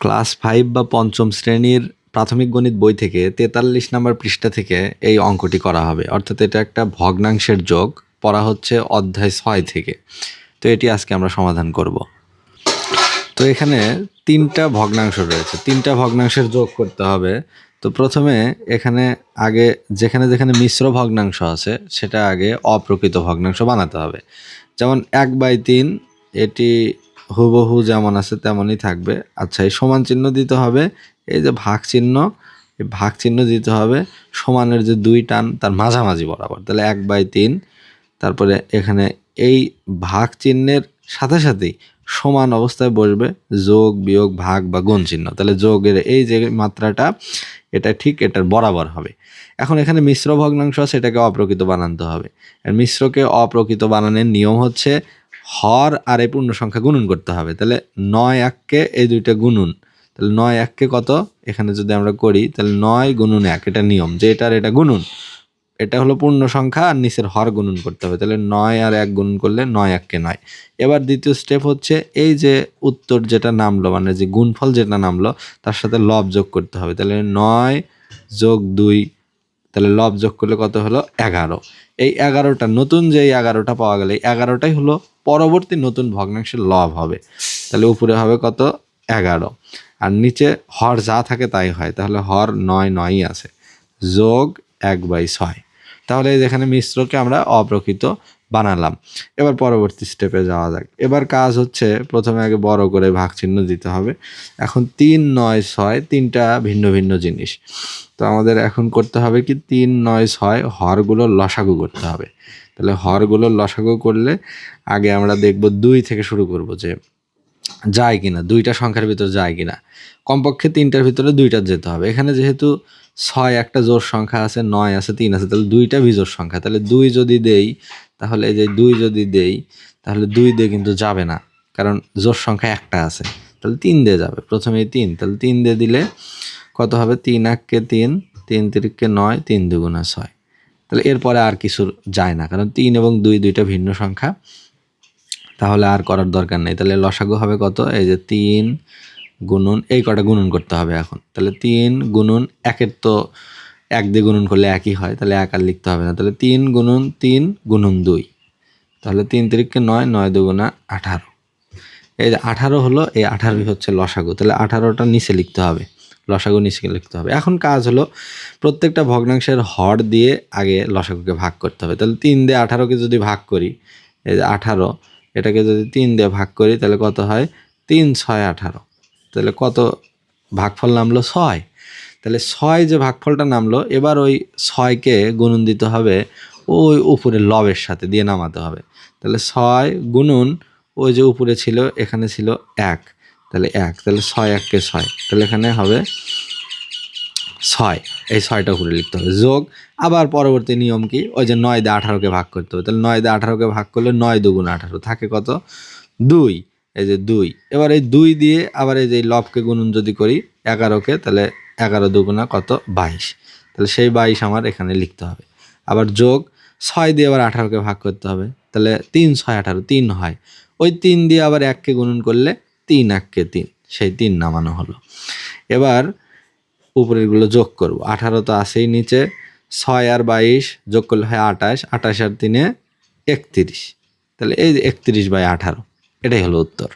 Class five বা পঞ্চম শ্রেণির প্রাথমিক গণিত বই থেকে তেতাল্লিশ নম্বর পৃষ্ঠা থেকে এই অঙ্কটি করা হবে। অর্থাৎ এটা একটা ভগ্নাংশের যোগ, পড়া হচ্ছে অধ্যায় ছয় থেকে। তো এটি আজকে আমরা সমাধান করব। তো এখানে তিনটা ভগ্নাংশ রয়েছে। তিনটা ভগ্নাংশের যোগ করতে হবে। তো প্রথমে এখানে আগে যেখানে যেখানে মিশ্র ভগ্নাংশ আছে, সেটা আগে অপ্রকৃত ভগ্নাংশ বানাতে হবে। যেমন এক বাই তিন, এটি হুবহু যেমন আছে তেমনই থাকবে। আচ্ছা এই সমান চিহ্ন দিতে হবে। এই যে ভাগ চিহ্ন, এই ভাগ চিহ্ন দিতে হবে। সমানের যে দুই টান, তার মাঝামাঝি বরাবর। তাহলে এক বাই তিন। তারপরে এখানে এই ভাগ চিহ্নের সাথে সাথেই সমান অবস্থায় বসবে যোগ, বিয়োগ, ভাগ বা গুণ চিহ্ন। তাহলে যোগের এই যে মাত্রাটা, এটা ঠিক এটার বরাবর হবে। এখন এখানে মিশ্র ভগ্নাংশ এটাকে অপ্রকৃত বানাতে হবে। আর মিশ্রকে অপ্রকৃত বানানোর নিয়ম হচ্ছে হর আর এই পূর্ণ সংখ্যা গুণন করতে হবে। তাহলে নয় এককে এই দুইটা গুণন। তাহলে নয় এককে কত? এখানে যদি আমরা করি, তাহলে নয় গুণন এক, এটা নিয়ম। যে এটার এটা গুণন, এটা হলো পূর্ণ সংখ্যা আর নিচের হর গুণন করতে হবে। তাহলে নয় আর এক গুণন করলে নয় এককে নয়। এবার দ্বিতীয় স্টেপ হচ্ছে এই যে উত্তর যেটা নামলো মানে যে গুণফল যেটা নামলো, তার সাথে লব যোগ করতে হবে। তাহলে নয় যোগ দুই, তাহলে লব যোগ করলে কত হলো? এগারো। এই এগারোটা, নতুন যে এগারোটা পাওয়া গেলে, এই এগারোটাই হলো পরবর্তী নতুন ভগ্নাংশের লব হবে। তাহলে উপরে হবে কত? এগারো। আর নিচে হর যা থাকে তাই হয়। তাহলে হর নয়, নয়ই আছে। যোগ এক বাই ছয়। তাহলে যেখানে মিশ্রকে আমরা অপ্রকৃত বানালাম। এবার পরবর্তী স্টেপে যাওয়া যাক। এবার কাজ হচ্ছে প্রথমে আগে বড় করে ভাগ চিহ্ন দিতে হবে। এখন তিন, নয়, ছয় তিনটা ভিন্ন ভিন্ন জিনিস। তো আমাদের এখন করতে হবে কি তিন, নয়, ছয় হরগুলো লসাগু করতে হবে। তাহলে হরগুলো লসাগু করলে আগে আমরা দেখব দুই থেকে শুরু করব যে যায় কিনা, দুইটা সংখ্যার ভিতর যায় কিনা। কমপক্ষে তিনটার ভিতরে দুইটা যেতে হবে। এখানে যেহেতু ছয় একটা জোর সংখ্যা আছে, নয় আছে, তিন আছে, তাহলে দুইটা বিজোর সংখ্যা। তাহলে দুই যদি দেই তাহলে এই যে দুই যদি দেই, তাহলে দুই দিয়ে কিন্তু যাবে না। কারণ জোর সংখ্যা একটা আছে। তাহলে তিন দিয়ে যাবে। প্রথমে তিন। তাহলে তিন দিয়ে দিলে কত হবে? তিন এককে তিন তিন তিরিককে নয়, তিন দুগুণা ছয়। তাহলে এরপরে আর কিছু যায় না। কারণ তিন এবং দুই দুইটা ভিন্ন সংখ্যা। তাহলে আর করার দরকার নেই। তাহলে লসাগু হবে কত? এই যে তিন গুণন, এই কটা গুণন করতে হবে এখন। তাহলে তিন গুণন একের তো এক দিয়ে গুণন করলে একই হয়, তাহলে এক আর লিখতে হবে না। তাহলে তিন গুণন তিন গুণন দুই। তাহলে তিন তিরিককে নয় নয় দুগুণা আঠারো। এই যে আঠারো হলো, এই আঠারোই হচ্ছে লসাগু। তাহলে আঠারোটা নিচে লিখতে হবে। লসাগু নিচে লিখতে হবে। এখন কাজ হলো, প্রত্যেকটা ভগ্নাংশের হর দিয়ে আগে লসাগুকে ভাগ করতে হবে। তাহলে তিন দিয়ে আঠারোকে যদি ভাগ করি, এই যে আঠারো, এটাকে যদি তিন দিয়ে ভাগ করি, তাহলে কত হয়? তিন ছয় আঠারো। তাহলে কত ভাগফল নামলো? ছয়। তাহলে ছয় যে ভাগফলটা নামলো, এবার ওই ছয়কে গুণন দিতে হবে ওই উপরে লবের সাথে দিয়ে নামাতে হবে। তাহলে ছয় গুণন ওই যে উপরে ছিল, এখানে ছিল এক। তাহলে এক, তাহলে ছয় এককে ছয়। তাহলে এখানে হবে ছয়। এই ছয়টা উপরে লিখতে হবে। যোগ, আবার পরবর্তী নিয়ম কি? ওই যে নয় দা আঠারোকে ভাগ করতে হবে। তাহলে নয় দা আঠারোকে ভাগ করলে নয় দুগুণ আঠারো। থাকে কত? দুই। এই যে দুই। এবার এই দুই দিয়ে আবার এই যে লবকে গুণন যদি করি এগারোকে, তাহলে এগারো দুগুণা কত? বাইশ। তাহলে সেই বাইশ আমার এখানে লিখতে হবে। আবার যোগ ছয় দিয়ে আবার আঠারোকে ভাগ করতে হবে। তাহলে তিন ছয় আঠারো, তিন হয়। ওই তিন দিয়ে আবার এককে গুণন করলে তিন, এককে তিন। সেই তিন নামানো হলো। এবার উপরেরগুলো যোগ করব। আঠারো তো আছেই নিচে। ছয় আর বাইশ যোগ করলে হয় আঠাশ। আঠাশ আর তিনে একত্রিশ। তাহলে এই একত্রিশ বাই আঠারো, এটাই হলো উত্তর।